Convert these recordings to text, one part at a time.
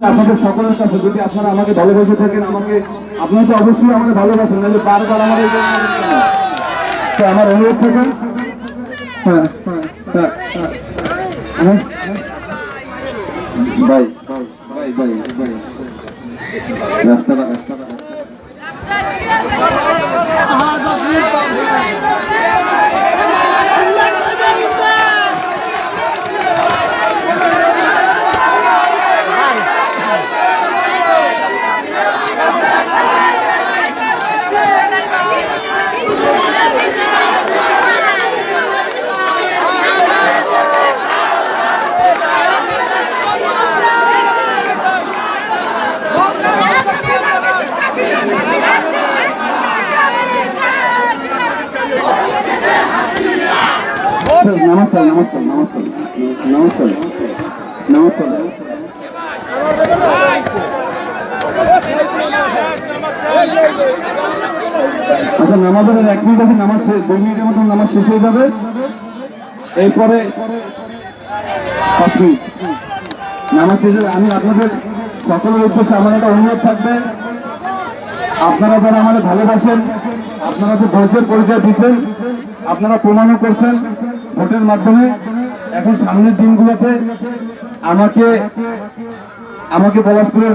আপনাদের সকলের কাছে যদি আপনারা আমাকে ভালোবেসে থাকেন, আমাকে আপনি তো অবশ্যই আমাকে ভালোবাসেন, নাহলে বারবার আমার। তো আমার অনুরোধ থাকেন হ্যাঁ হ্যাঁ হ্যাঁ হ্যাঁ। ভাই। রাস্তাটা নমস্কার নমস্কার নমস্কার নমস্কার আচ্ছা নামাজের এক মিনিট আছে নামাজ দুই মিনিটের মতো নামাজ শেষ হয়ে যাবে। এরপরে নামাজ শেষ আমি আপনাদের সকলের উদ্দেশ্যে আমার একটা অনুরোধ থাকবে। আপনারা যারা আমাদের ভালোবাসেন, আপনারা যে ধৈর্যের পরিচয় দিচ্ছেন, আপনারা প্রমাণও করছেন ভোটের মাধ্যমে এখন সামনের দিনগুলোতে আমাকে আমাকে পলাশপুরের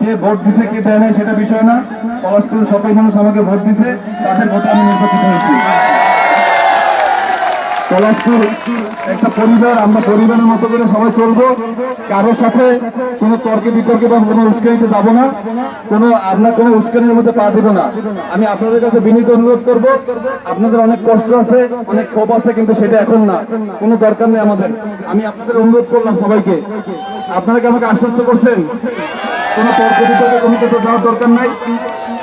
কে ভোট দিতে কে দেয় সেটা বিষয় না। পলাশপুরের সকল মানুষ আমাকে ভোট দিতে তাদের ভোটে আমি নির্বাচিত হয়েছি। পলাশপুর একটা পরিবার, আমরা পরিবারের মতো করে সবাই চলবো। কারোর সাথে কোনো তর্কে বিতর্কে বা কোনো উস্কানিতে যাব না। কোনো আপনার কোনো উস্কানির মধ্যে পা দেবো না। আমি আপনাদের কাছে বিনীত অনুরোধ করব। আপনাদের অনেক কষ্ট আছে, অনেক ক্ষোভ আছে, কিন্তু সেটা এখন না। কোনো দরকার নেই আমাদের। আমি আপনাদের অনুরোধ করলাম সবাইকে। আপনারা কি আমাকে আশ্বস্ত করছেন? কোনো তর্ক বিতর্কে কোনো কিছু যাওয়ার দরকার নাই?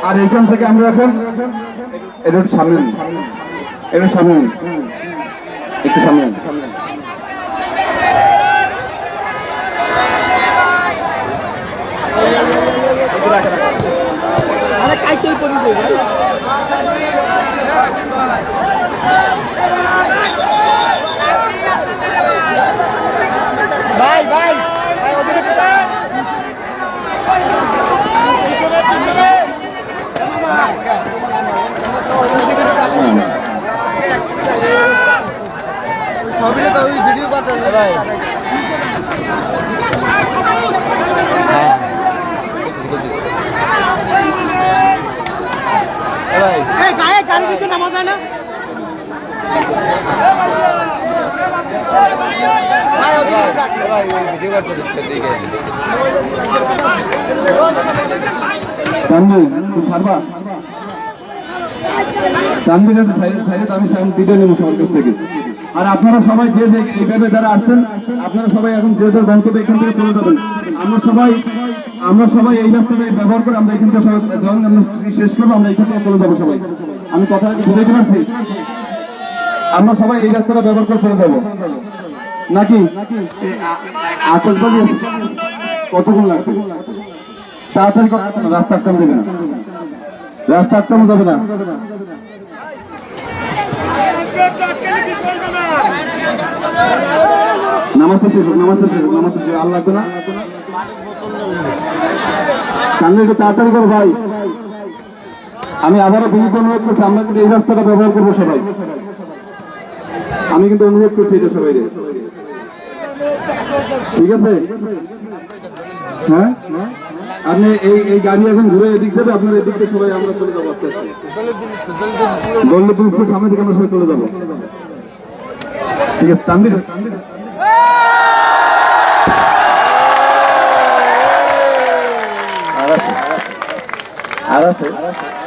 আর এখান থেকে আমরা এখন এটা সামনে। এটা সামনে। একটু সামনে নিন। ভাই ভাই ভাই ওদিকে সবই তো ওই ভিডিও করতে ভাই ভাই গায়ে গান দিতে নামা যায় না ভাই ওই আমি ভিডিও নেব সবার কাছ থেকে। আর আপনারা সবাই যে যে এইভাবে যারা আসছেন, আপনারা সবাই এখন যে যার গন্তব্য এখান থেকে চলে যাবেন। আমরা সবাই আমরা সবাই এই রাস্তাটা ব্যবহার করে আমরা এখান থেকে যখন আমরা শেষ করব আমরা এখান থেকে চলে যাব সবাই। আমি কথা বুঝাইতে পারছি? আমরা সবাই এই রাস্তাটা ব্যবহার করে চলে যাব। নাকি? কতক্ষণ লাগবে? তাড়াতাড়ি রাস্তা আটকানো যাবে না। রাস্তা আটকানো যাবে না। না? সামনে একটু তাড়াতাড়ি করো ভাই। আমি আবারও বিনীত অনুরোধ করছি, আমরা কিন্তু এই রাস্তাটা ব্যবহার করব সবাই। আমি কিন্তু অনুরোধ করছি এটা সবাই ঠিক আছে? হ্যাঁ? আপনি এই এই গাড়ি এখন ঘুরে এদিক থেকে আপনার এদিক থেকে সবাই আমরা চলে যাব আস্তে আস্তে। সামনে থেকে আমরা সবাই চলে যাব। ঠিক আছে তানবির আর আছে আর আছে।